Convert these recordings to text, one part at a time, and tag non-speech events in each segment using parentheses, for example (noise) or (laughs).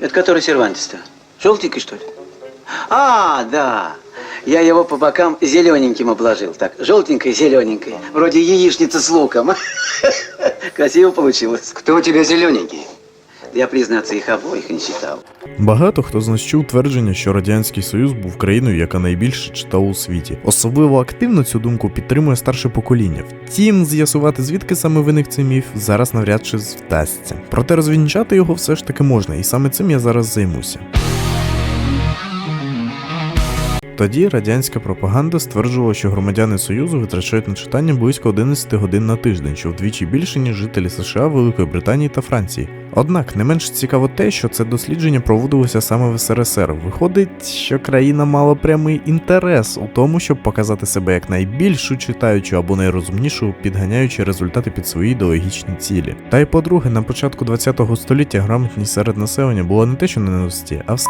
Это который Сервантис-то? Желтенький, что ли? А, да. Я его по бокам зелененьким обложил. Так, желтенькой, зелененькой. Вроде яичница с луком. (laughs) Красиво получилось. Кто у тебя зелененький? Я, признаться, їх обоих не читав. Багато хто знищив твердження, що Радянський Союз був країною, яка найбільше читала у світі. Особливо активно цю думку підтримує старше покоління. Втім, з'ясувати звідки саме виник цей міф зараз навряд чи вдасться. Проте розвінчати його все ж таки можна, і саме цим я зараз займуся. Тоді радянська пропаганда стверджувала, що громадяни Союзу витрачають на читання близько 11 годин на тиждень, що вдвічі більше, ніж жителі США, Великої Британії та Франції. Однак не менш цікаво те, що це дослідження проводилося саме в СРСР. Виходить, що країна мала прямий інтерес у тому, щоб показати себе як найбільшу читаючу або найрозумнішу, підганяючи результати під свої ідеологічні цілі. Та й по-друге, на початку ХХ століття грамотність серед населення була не те, що на висоті, а в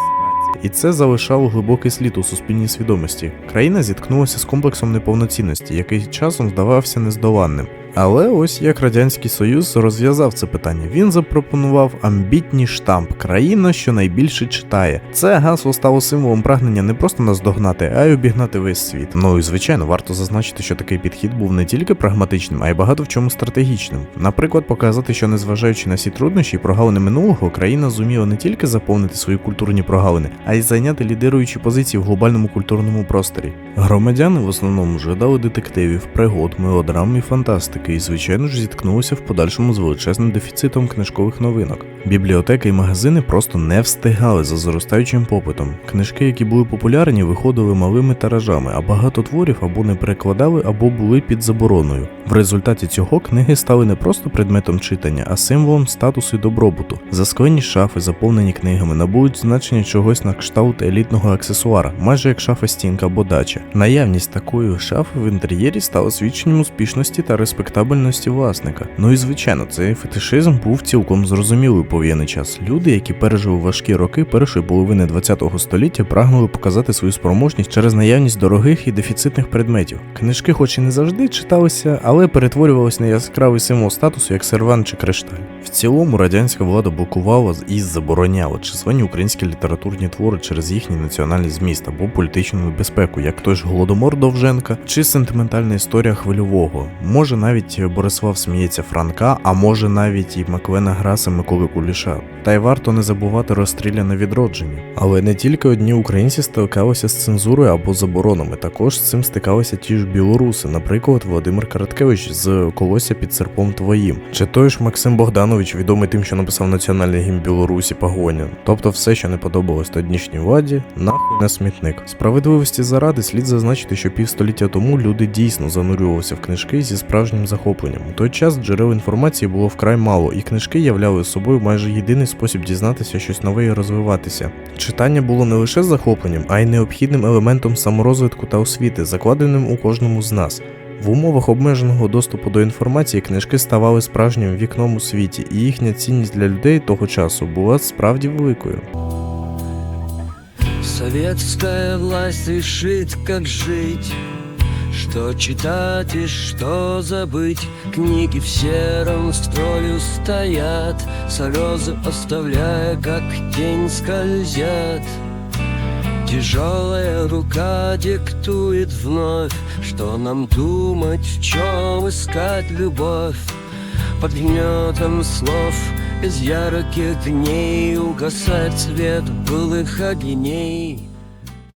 і це залишало глибокий слід у суспільній свідомості. Країна зіткнулася з комплексом неповноцінності, який часом здавався нездоланним. Але ось як Радянський Союз розв'язав це питання. Він запропонував амбітний штамп країна, що найбільше читає. Це гасло стало символом прагнення не просто наздогнати, а й обігнати весь світ. Ну і звичайно, варто зазначити, що такий підхід був не тільки прагматичним, а й багато в чому стратегічним. Наприклад, показати, що незважаючи на всі труднощі і прогалини минулого, країна зуміла не тільки заповнити свої культурні прогалини, а й зайняти лідируючі позиції в глобальному культурному просторі. Громадяни в основному жадали детективів, пригод, мелодрам і фантастики, і звичайно ж зіткнулися в подальшому з величезним дефіцитом книжкових новинок. Бібліотеки і магазини просто не встигали за зростаючим попитом. Книжки, які були популярні, виходили малими тиражами, а багато творів або не перекладали, або були під забороною. В результаті цього книги стали не просто предметом читання, а символом статусу і добробуту. Засклені шафи, заповнені книгами, набудуть значення чогось на кшталт елітного аксесуара, майже як шафа стінка або дача. Наявність такої шафи в інтер'єрі стала свідченням успішності та респектабельності власника. Ну і звичайно, цей фетишизм був цілком зрозумілий у повоєнний час. Люди, які пережили важкі роки першої половини ХХ століття, прагнули показати свою спроможність через наявність дорогих і дефіцитних предметів. Книжки, хоч і не завжди читалися, але перетворювалися на яскравий символ статусу, як сервант чи кришталь. В цілому радянська влада блокувала і забороняла численні українські літературні твори через їхній національний зміст або політичну небезпеку, як той ж голодомор Довженка чи сентиментальна історія хвильового. Може навіть Борислав сміється Франка, а може навіть і Маквена Граса Миколи Куліша. Та й варто не забувати розстріляне відродження. Але не тільки одні українці стикалися з цензурою або заборонами, також з цим стикалися ті ж білоруси, наприклад, Володимир Короткевич з Колося під серпом твоїм, чи той ж Максим Богданович, відомий тим, що написав національний гімн Білорусі Погоня. Тобто все, що не подобалось тодішній владі, нахуй на смітник. Справедливості заради слід зазначити, що півстоліття тому люди дійсно занурювалися в книжки зі справжнім захопленням. У той час джерел інформації було вкрай мало, і книжки являли собою майже єдиний спосіб дізнатися щось нове і розвиватися. Читання було не лише захопленням, а й необхідним елементом саморозвитку та освіти, закладеним у кожному з нас. В умовах обмеженого доступу до інформації книжки ставали справжнім вікном у світі, і їхня цінність для людей того часу була справді великою. Советская власть решит, как жить Что читать и что забыть? Книги в сером строю стоят Слезы оставляя, как тень скользят. Тяжелая рука диктует вновь Что нам думать, в чем искать любовь. Под гнетом слов из ярких дней Угасает свет былых огней